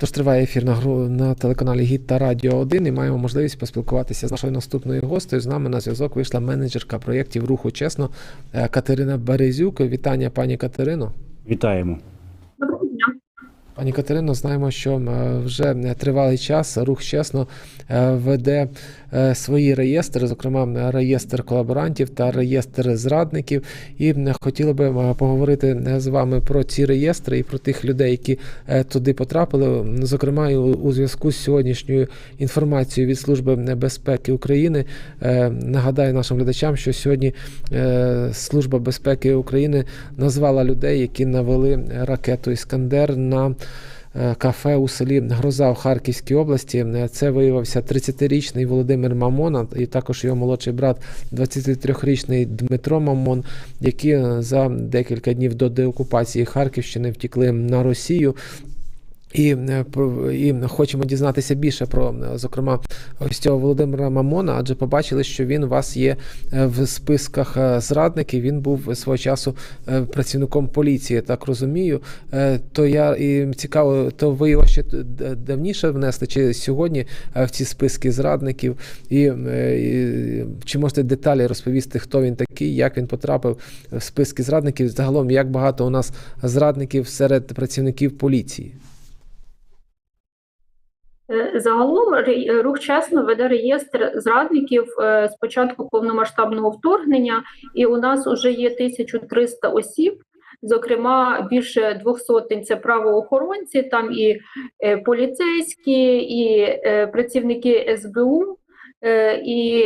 Тож триває ефір на гру на телеканалі Гіт та Радіо 1 і маємо можливість поспілкуватися з нашою наступною гостею. З нами на зв'язок вийшла менеджерка проєктів руху чесно е, Катерина Березюк. Вітання, пані Катерино. Вітаємо. Пані Катерино, знаємо, що вже тривалий час рух чесно е, веде е, свої реєстри, зокрема реєстр колаборантів та реєстр зрадників. І хотіли би поговорити з вами про ці реєстри і про тих людей, які е, туди потрапили. Зокрема, у зв'язку з сьогоднішньою інформацією від Служби безпеки України. Нагадаю нашим глядачам, що сьогодні Служба безпеки України назвала людей, які навели ракету Іскандер на кафе у селі Гроза в Харківській області. Е, Це виявився 30-річний Володимир Мамон, і також його молодший брат, 23-річний Дмитро Мамон, які е, за декілька днів до деокупації Харківщини втікли на Росію. І, е, і хочемо дізнатися більше про, е, зокрема, ось цього Володимира Мамона, адже побачили, що він у вас є е, в списках зрадників. Він був свого часу працівником поліції, так розумію. То я і цікаво, то ви його ще давніше внесли, чи сьогодні в ці списки зрадників? І, і чи можете деталі розповісти, хто він такий, як він потрапив в списки зрадників? Загалом, як багато у нас зрадників серед працівників поліції? Е, Загалом рух чесно веде реєстр зрадників е, з початку повномасштабного вторгнення, і у нас вже є 1300 осіб. Зокрема, більше двох сотень це правоохоронці, там і е, поліцейські, і працівники СБУ, і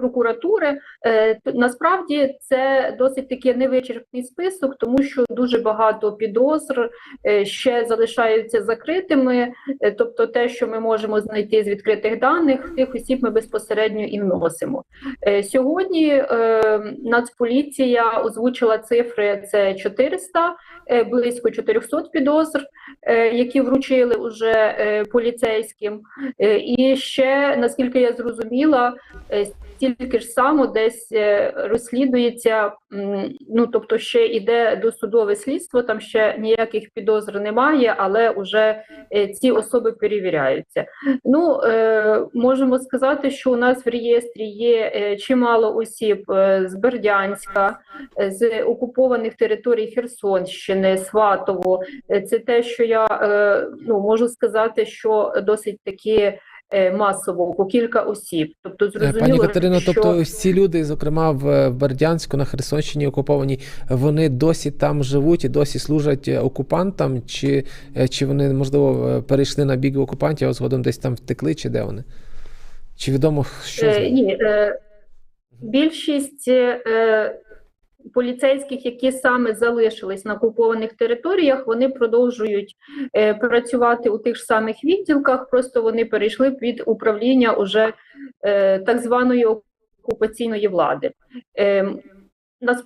прокуратури. Е, Насправді це досить таки невичерпний список, тому що дуже багато підозр е, ще залишаються закритими. Е, Тобто, те, що ми можемо знайти з відкритих даних, тих осіб ми безпосередньо і вносимо. Сьогодні Нацполіція озвучила цифри: це 400, е, близько 400 підозр, які вручили уже поліцейським. І ще, наскільки я зрозуміла, стільки ж само десь е, розслідується, ну тобто ще йде досудове слідство, там ще ніяких підозр немає, але вже е, ці особи перевіряються. Ну е, можемо сказати, що у нас в реєстрі є чимало осіб з Бердянська, з окупованих територій Херсонщини, Сватово. Це те, що я ну можу сказати, що досить таки. Е, Масово по кілька осіб, тобто Е, зрозуміло, Пані Катерино, що... тобто ці люди, зокрема в Бердянську на Херсонщині окуповані, вони досі там живуть і досі служать окупантам, чи, е, чи вони, можливо, перейшли на бік окупантів, а згодом десь там втекли, чи де вони? Чи відомо, що Е, ні, е, більшість е, поліцейських, які саме залишились на окупованих територіях, вони продовжують е, працювати у тих ж самих відділках, просто вони перейшли під управління уже е, так званої окупаційної влади. Е,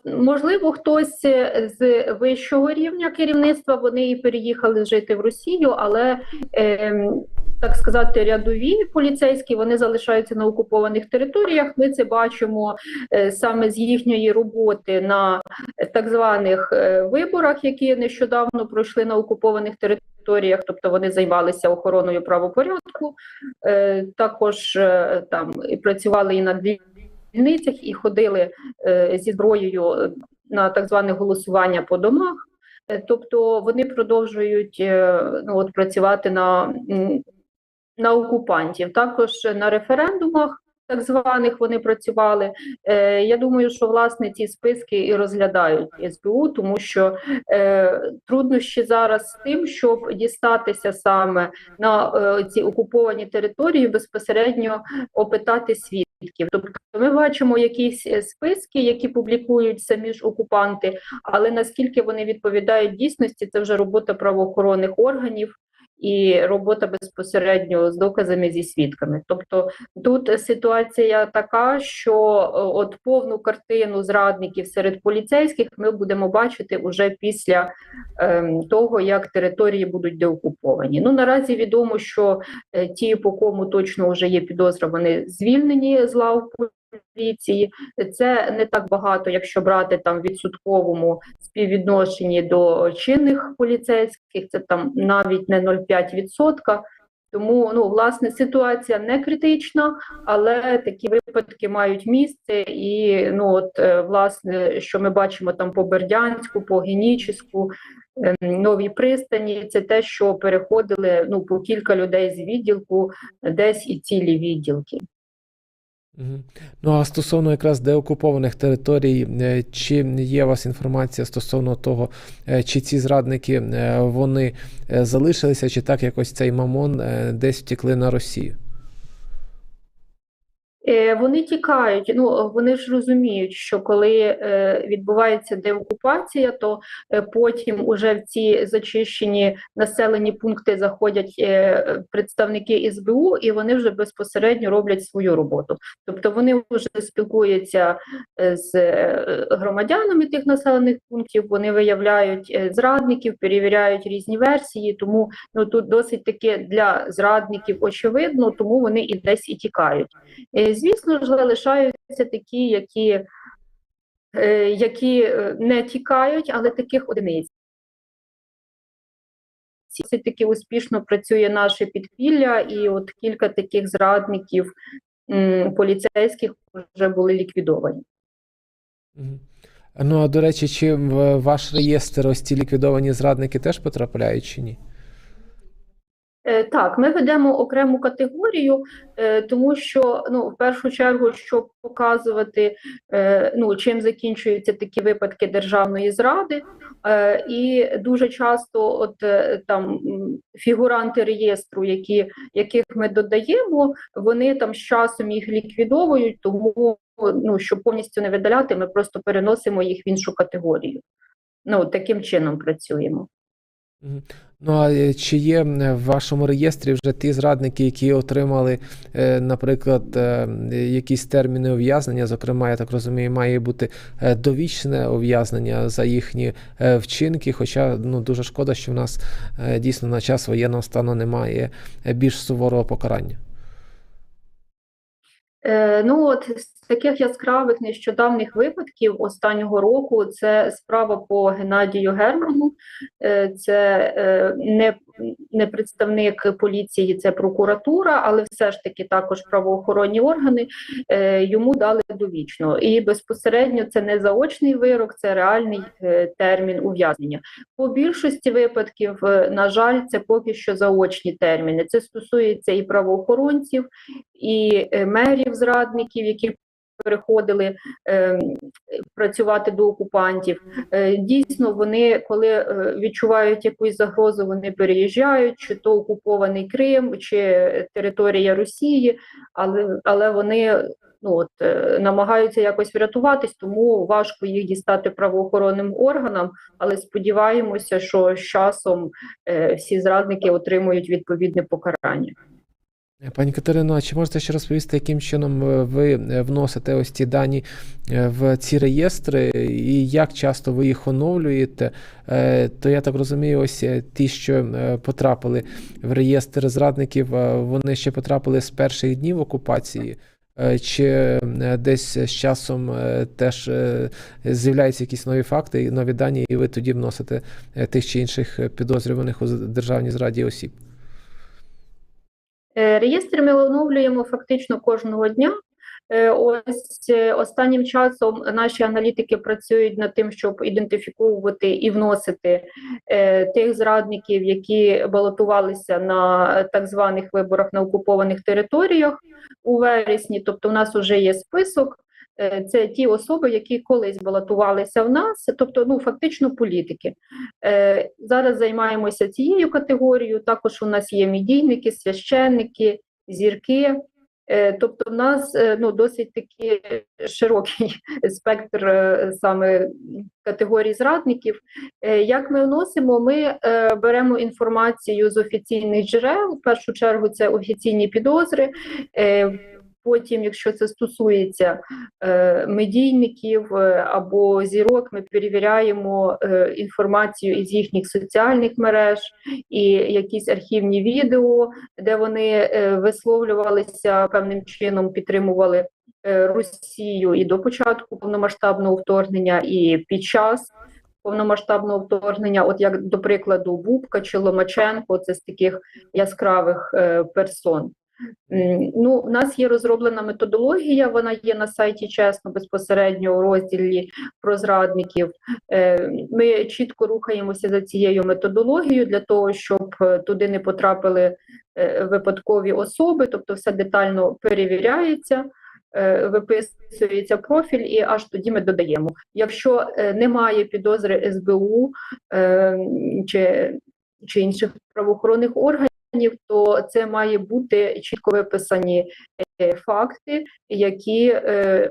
Можливо, хтось е, з вищого рівня керівництва вони і переїхали жити в Росію, але ем, так сказати, рядові поліцейські вони залишаються на окупованих територіях. Ми це бачимо е, саме з їхньої роботи на е, так званих е, виборах, які нещодавно пройшли на окупованих територіях, тобто вони займалися охороною правопорядку, також там і працювали і на дільницях, і ходили зі зброєю на так зване голосування по домах. Тобто вони продовжують ну, от, працювати на, на окупантів. Також на референдумах, так званих, вони працювали. Е, Я думаю, що власне ці списки і розглядають СБУ, тому що е, труднощі зараз з тим, щоб дістатися саме на е, ці окуповані території, безпосередньо опитати свідків. Тобто ми бачимо якісь е, списки, які публікують самі ж окупанти, але наскільки вони відповідають дійсності, це вже робота правоохоронних органів і робота безпосередньо з доказами зі свідками. Тобто тут ситуація така, що е, от повну картину зрадників серед поліцейських ми будемо бачити уже після ем, того, як території будуть деокуповані. Ну наразі відомо, що е, ті, по кому точно вже є підозра, вони звільнені з лав поліції. Це не так багато, якщо брати там відсотковому співвідношенні до чинних поліцейських, це там навіть не 0,5%. Тому ну власне ситуація не критична, але такі випадки мають місце. І ну от е, власне, що ми бачимо там по Бердянську, по Генічеську, ем, новій пристані, це те, що переходили ну по кілька людей з відділку, десь і цілі відділки. Ну а стосовно якраз деокупованих територій, е, чи є у вас інформація стосовно того, е, чи ці зрадники е, вони залишилися, чи так якось цей мамон десь втікли на Росію? Е, Вони тікають. Ну вони ж розуміють, що коли е, відбувається деокупація, то е, потім уже в ці зачищені населені пункти заходять представники СБУ, і вони вже безпосередньо роблять свою роботу. Тобто вони вже спілкуються з громадянами тих населених пунктів, вони виявляють зрадників, перевіряють різні версії. Тому ну тут досить таки для зрадників очевидно, тому вони і десь і тікають. Звісно ж, залишаються такі, які, е, які е, не тікають, але таких одиниць. Це таки успішно працює наше підпілля, і от кілька таких зрадників поліцейських вже були ліквідовані. Ну а до речі, чи в ваш реєстр ось ці ліквідовані зрадники теж потрапляють чи ні? Е, Так, ми ведемо окрему категорію, е, тому що ну, в першу чергу, щоб показувати, е, ну, чим закінчуються такі випадки державної зради, і дуже часто, от там фігуранти реєстру, які, яких ми додаємо, вони там з часом їх ліквідовують, тому ну, щоб повністю не видаляти, ми просто переносимо їх в іншу категорію. Ну, таким чином працюємо. Ну а е, чи є в вашому реєстрі вже ті зрадники, які отримали, е, наприклад, е, якісь терміни ув'язнення? Зокрема, я так розумію, має бути довічне ув'язнення за їхні вчинки. Хоча ну дуже шкода, що в нас дійсно на час воєнного стану немає більш суворого покарання. Е, Ну, от з таких яскравих нещодавніх випадків останнього року це справа по Геннадію Герману. Е, Це е, не, не представник поліції, це прокуратура, але все ж таки також правоохоронні органи е, йому дали довічно. І безпосередньо це не заочний вирок, це реальний е, термін ув'язнення. По більшості випадків, е, на жаль, це поки що заочні терміни. Це стосується і правоохоронців, і мерів зрадників, які переходили е, працювати до окупантів. Е, дійсно, вони, коли е, відчувають якусь загрозу, вони переїжджають, чи то окупований Крим, чи територія Росії, але, але вони ну, от, е, намагаються якось врятуватись, тому важко їх дістати правоохоронним органам, але сподіваємося, що з часом е, всі зрадники отримують відповідне покарання. Е, Пані Катерино, а чи можете ще розповісти, яким чином е, ви е, вносите ось ці дані в ці реєстри, і як часто ви їх оновлюєте? То я так розумію, ось ті, що потрапили в реєстр зрадників, вони ще потрапили з перших днів окупації. Чи десь з часом теж з'являються якісь нові факти нові дані, і ви тоді вносите тих чи інших підозрюваних у державній зраді осіб? Е, Реєстр ми оновлюємо фактично кожного дня. Е, Ось е, останнім часом наші аналітики працюють над тим, щоб ідентифіковувати і вносити тих зрадників, які балотувалися на так званих виборах на окупованих територіях у вересні. Тобто, в нас вже є список. Е, Це ті особи, які колись балотувалися в нас, тобто ну фактично політики. Е, Зараз займаємося цією категорією. Також у нас є медійники, священники, зірки. Е, Тобто, в нас ну досить такий широкий спектр саме категорій зрадників. Як ми вносимо? Ми беремо інформацію з офіційних джерел. В першу чергу це офіційні підозри. Потім, якщо це стосується е, медійників е, або зірок, ми перевіряємо е, інформацію із їхніх соціальних мереж і якісь архівні відео, де вони висловлювалися певним чином, підтримували Росію і до початку повномасштабного вторгнення, і під час повномасштабного вторгнення, от як до прикладу, Бубка чи Ломаченко, це з таких яскравих персон. Ну, у нас є розроблена методологія, вона є на сайті чесно безпосередньо у розділі про зрадників. Е, Ми чітко рухаємося за цією методологією для того, щоб е, туди не потрапили е, випадкові особи, тобто все детально перевіряється, виписується профіль, і аж тоді ми додаємо. Якщо немає підозри СБУ чи, чи інших правоохоронних органів, то це має бути чітко виписані е, факти, які е,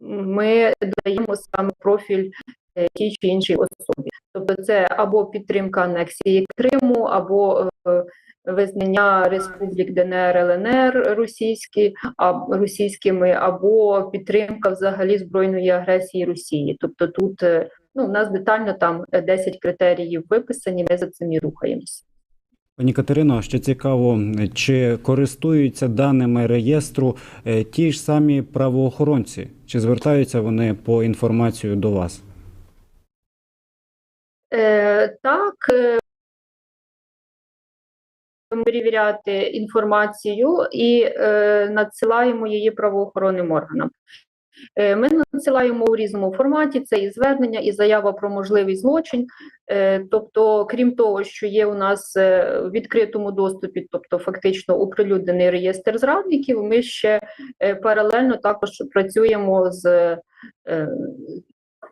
ми даємо саме профіль е, тій чи іншій особі. Тобто це або підтримка анексії Криму, або визнання республік ДНР, ЛНР російські, а, російськими, або підтримка взагалі збройної агресії Росії. Тобто тут ну, у нас детально там е, 10 критеріїв виписані, ми за цим і рухаємося. Пані Катерино, ще цікаво, чи користуються даними реєстру е, ті ж самі правоохоронці, чи звертаються вони по інформацію до вас? Е, так, е, перевіряти інформацію і е, надсилаємо її правоохоронним органам. Е, Ми надсилаємо у різному форматі, це і звернення, і заява про можливий злочин. Е, Тобто, крім того, що є у нас е, в відкритому доступі, тобто фактично оприлюднений реєстр зрадників, ми ще паралельно також працюємо з,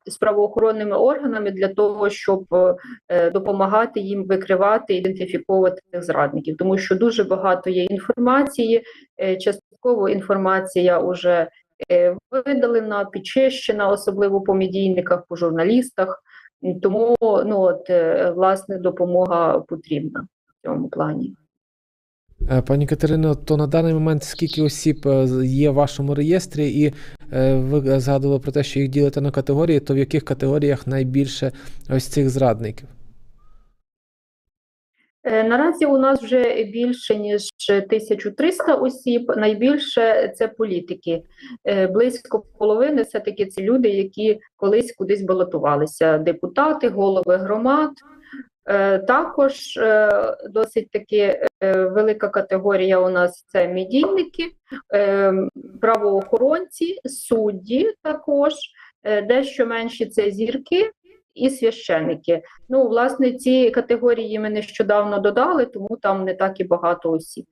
з правоохоронними органами для того, щоб допомагати їм викривати, ідентифіковувати цих зрадників, тому що дуже багато є інформації, частково інформація вже видалена, підчищена, особливо по медійниках, по журналістах. Тому ну от е, власне допомога потрібна в цьому плані. Е, Пані Катерино, то на даний момент скільки осіб е, є в вашому реєстрі, і е, ви згадували про те, що їх ділите на категорії, то в яких категоріях найбільше ось цих зрадників? Е, Наразі у нас вже більше ніж 1300 осіб. Найбільше це політики. Е, Близько половини все таки це люди, які колись кудись балотувалися. Депутати, голови громад. Е, Також досить таки велика категорія у нас це медійники, правоохоронці, судді також. Дещо менші це зірки і священники. Ну, власне, ці категорії ми нещодавно додали, тому там не так і багато осіб.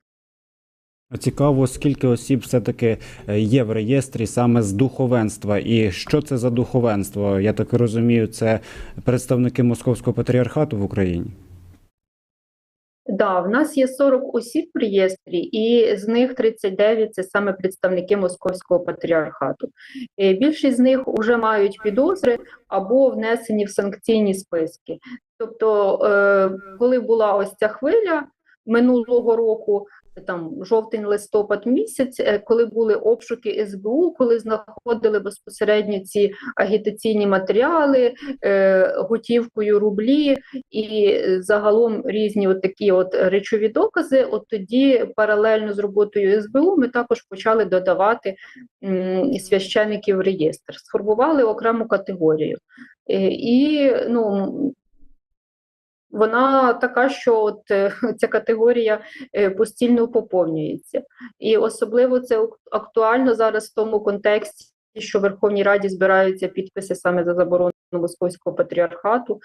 Цікаво, скільки осіб все-таки е, є в реєстрі саме з духовенства, і що це за духовенство? Я так розумію, це представники Московського патріархату в Україні. Да, в нас є 40 осіб в реєстрі, і з них 39 – це саме представники Московського патріархату. Е, Більшість з них вже мають підозри або внесені в санкційні списки. Тобто, е, коли була ось ця хвиля минулого року, там жовтень-листопад місяць, е, коли були обшуки СБУ, коли знаходили безпосередньо ці агітаційні матеріали, е, готівкою рублі, і е, загалом різні от такі от речові докази. От тоді паралельно з роботою СБУ ми також почали додавати священиків в реєстр, сформували окрему категорію. І ну. Вона така, що от е, ця категорія е, постійно поповнюється, і особливо це актуально зараз в тому контексті, що в Верховній Раді збираються підписи саме за заборону московського патріархату,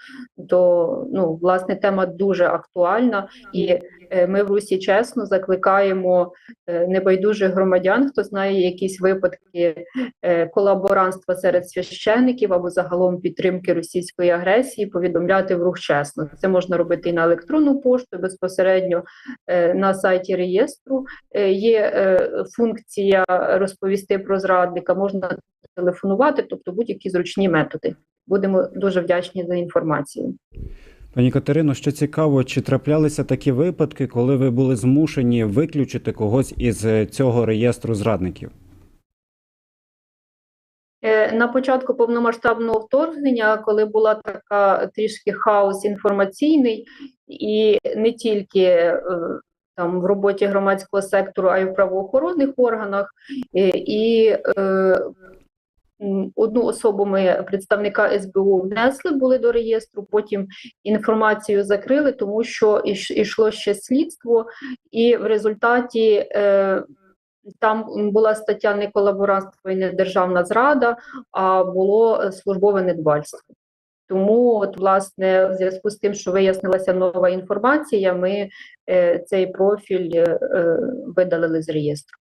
то ну власне тема дуже актуальна, і е, ми в Русі чесно закликаємо е, небайдужих громадян, хто знає якісь випадки е, колаборантства серед священиків або загалом підтримки російської агресії, повідомляти в рух чесно. Це можна робити і на електронну пошту, безпосередньо на сайті реєстру. Є функція розповісти про зрадника, можна телефонувати, тобто будь-які зручні методи. Будемо дуже вдячні за інформацію. Пані Катерино, що цікаво, чи траплялися такі випадки, коли ви були змушені виключити когось із е, цього реєстру зрадників? Е, На початку повномасштабного вторгнення, коли була така трішки хаос інформаційний, і не тільки е, там в роботі громадського сектору, а й в правоохоронних органах. І м, одну особу ми представника СБУ внесли були до реєстру. Потім інформацію закрили, тому що ішло ще слідство, і в результаті. Е, там була стаття не колаборантство і не державна зрада, а було службове недбальство. Тому, от, власне, в зв'язку з тим, що вияснилася нова інформація, ми е, цей профіль е, е, видалили з реєстру.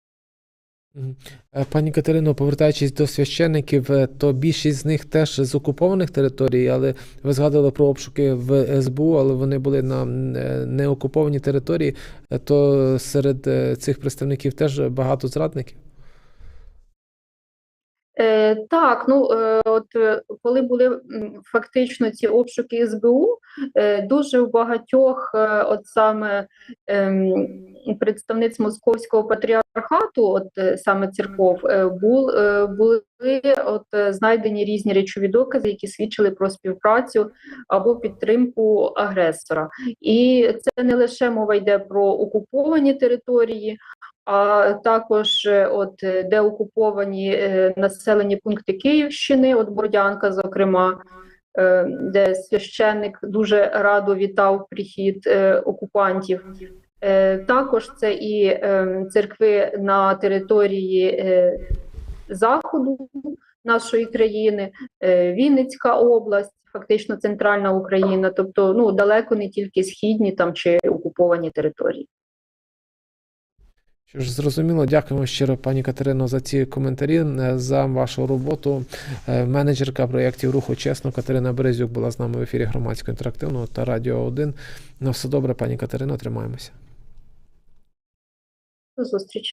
Е, Пані Катерино, повертаючись до священників, е, то більшість з них теж з окупованих територій, але ви згадували про обшуки в СБУ, але вони були на е, неокупованій території, е, то серед е, цих представників теж багато зрадників. Е, так, ну е, от е, коли були фактично ці обшуки СБУ, е, дуже в багатьох, е, от саме ем, представниць московського патріархату, от саме церков, були от знайдені різні речові докази, які свідчили про співпрацю або підтримку агресора. І це не лише мова йде про окуповані території, а також е, от е, де окуповані е, населені пункти Київщини, от Бордянка, зокрема, де священник дуже радо вітав прихід окупантів. Також це і церкви на території заходу нашої країни, Вінницька область, фактично центральна Україна, тобто ну далеко не тільки східні там чи окуповані території. Що ж, зрозуміло, дякуємо щиро, пані Катерино, за ці коментарі, е, за вашу роботу. Е, Менеджерка проєктів руху чесно Катерина Березюк була з нами в ефірі громадського інтерактивного та Радіо 1. На все добре, пані Катерино, тримаємося. До зустрічі.